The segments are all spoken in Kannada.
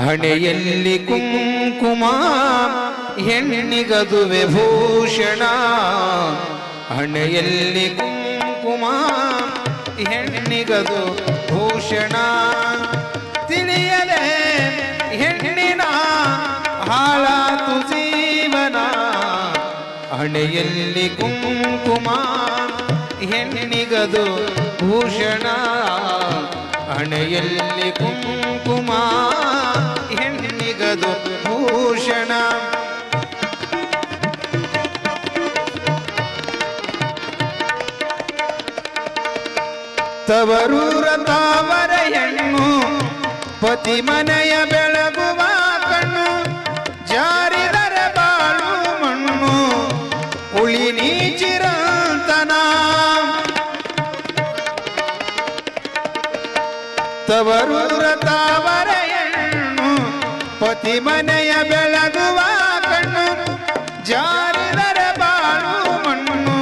ಹಣೆಯಲ್ಲಿ ಕುಂಕುಮ ಹೆಣ್ಣಿಗದುವೆ ಭೂಷಣ. ಹಣೆಯಲ್ಲಿ ಕುಂಕುಮ ಹೆಣ್ಣಿಗದು ಭೂಷಣ. ತಿಳಿಯದೆ ಹೆಣ್ಣಿನ ಹಾಳಾತು ಜೀವನ. ಹಣೆಯಲ್ಲಿ ಕುಂಕುಮ ಹೆಣ್ಣಿಗದು ಭೂಷಣ. ಹಣೆಯಲ್ಲಿ ಕುಂಕುಮ. ತವರೂರ ತಾವರ ಹೆಣ್ಣು, ಪತಿ ಮನೆಯ ಬೆಳಗುವ ಕಣ್ಣು, ಜಾರಿದರ ಬಾಳು ಮಣ್ಣು, ಉಳಿ ನೀಚಿರಂತನ ತವರೂರ ತಾವರ ಹೆಣ್ಣು, ಪತಿ ಮನೆಯ ಬೆಳಗುವ ಕಣ್ಣು, ಜಾರಿದರ ಬಾಳು ಮಣ್ಣು,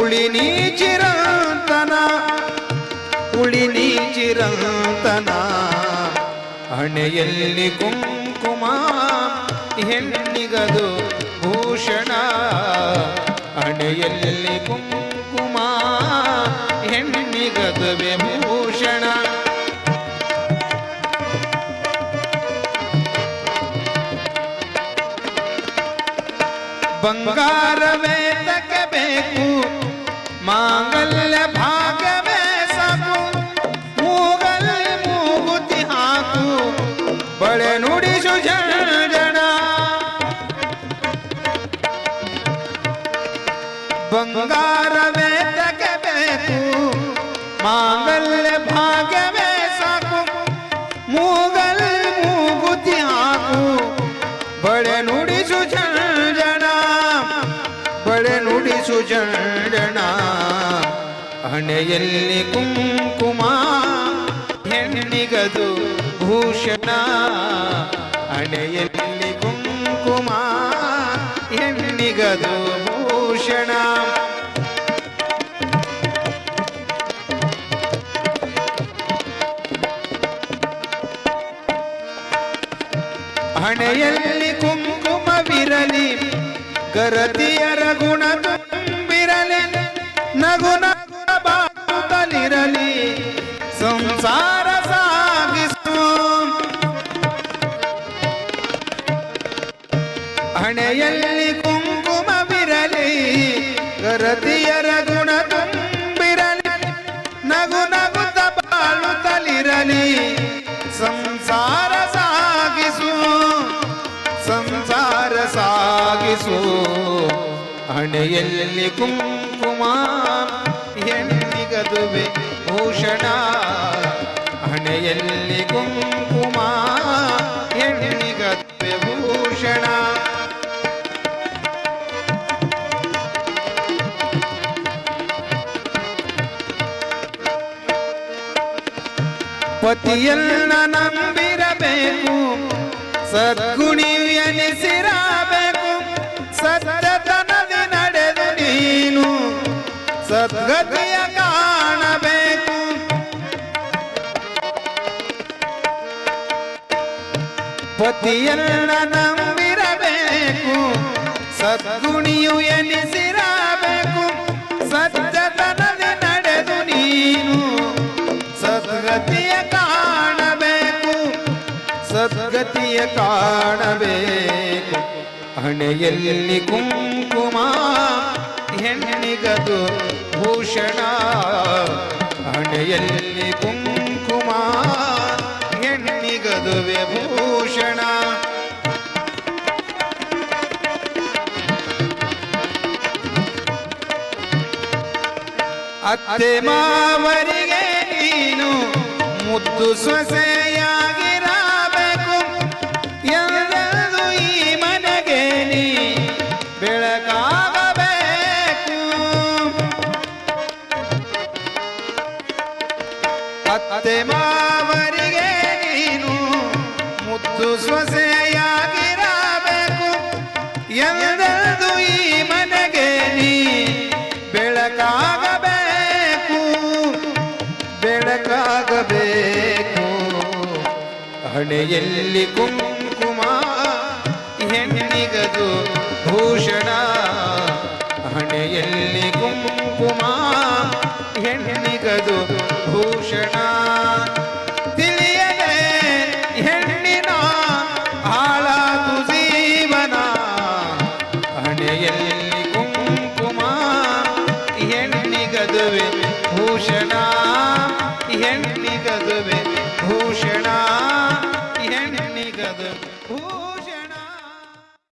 ಉಳಿ ನೀಚಿರಂತನ ಉಳಿ ನೀಚಿರಂತನ ಹಣೆಯಲ್ಲಿ ಕುಂಕುಮ ಹೆಣ್ಣಿಗದು ಭೂಷಣ. ಹಣೆಯಲ್ಲಿ ಕುಂಕುಮ ಹೆಣ್ಣಿಗದು ವಿಭೂಷಣ. ಬಂಗಾರವೇ ತಕ್ಕಬೇಕು ಮಾಂಗಲ್ಯ વળે નુડી સુજણા બંગાર મે તક બેકુ માંગલ ભાગ મે સાકુ મુગલ મુગુતિ આકુ બળે નુડી સુજણા બળે નુડી સુજણા અને એલ્લી કુંકુમા ಹೆಣ್ಣಿಗದು ಭೂಷಣ. ಹಣೆಯಲ್ಲಿ ಕುಂಕುಮ, ಹೆಣ್ಣಿಗದು ಭೂಷಣ. ಹಣೆಯಲ್ಲಿ ಕುಂಕುಮವಿರಲಿ, ಗರತಿಯರ ಗುಣ ತುಂಬಿರಲಿ ನಗುನ ನಗುವ ಬಾಗುತ್ತಲಿರಲಿ ಸಂಸಾರ ಹಣೆಯಲ್ಲಿ ಕುಂಕುಮವಿರಲಿ, ಗರತಿಯರ ಗುಣ ತುಂಬಿರಲಿ ನಗು ನಗುತ್ತ ತಲಿರಲಿ ಸಂಸಾರ ಸಾಗಿಸು ಸಂಸಾರ ಸಾಗಿಸು. ಹಣೆಯಲ್ಲಿ ಕುಂಕುಮ, ಹೆಣ್ಣಿಗದುವೆ ಭೂಷಣ. ಹಣೆಯಲ್ಲಿ ಕುಂಕುಮ, ಹೆಣ್ಣಿಗದುವೆ ಭೂಷಣ. ಪತಿಯನ್ನ ನಂಬಿರಬೇಕು. ಸದ್ಗುಣಿ ಎನಿಸಿರಬೇಕು. ಸತ್ಯತನದಿ ನಡೆದು ನೀನು ಸದ್ಗತಿಯ ಕಾಣಬೇಕು. ಪತಿಯನ್ನ ನಂಬಿರಬೇಕು. ಸದ್ಗುಣಿಯು ಸದ್ಗತಿಯ ಕಾಣಬೇಕು. ಹಣೆಯಲ್ಲಿ ಕುಂಕುಮ, ಹೆಣ್ಣಿಗದು ಭೂಷಣ. ಹಣೆಯಲ್ಲಿ ಕುಂಕುಮ ಹೆಣ್ಣಿಗದು ವಿಭೂಷಣ ಅತ್ತೆ ಮಾವರಿಗೆ ನೀನು ಮುದ್ದು ಸೊಸೆಯಾಗಿರಬೇಕು ಅತ್ತೆ ಮಾವರಿಗೆ ನೀನು ಮುತ್ತು ಸೊಸೆಯಾಗಿರಬೇಕು ಎಲ್ಲರೂ ಈ ಮನೆಗೆ ನೀ ಬೆಳಕಾಗಬೇಕು? ಬೆಳಕಾಗಬೇಕು. ಹಣೆಯಲ್ಲಿ ಕುಂಕುಮ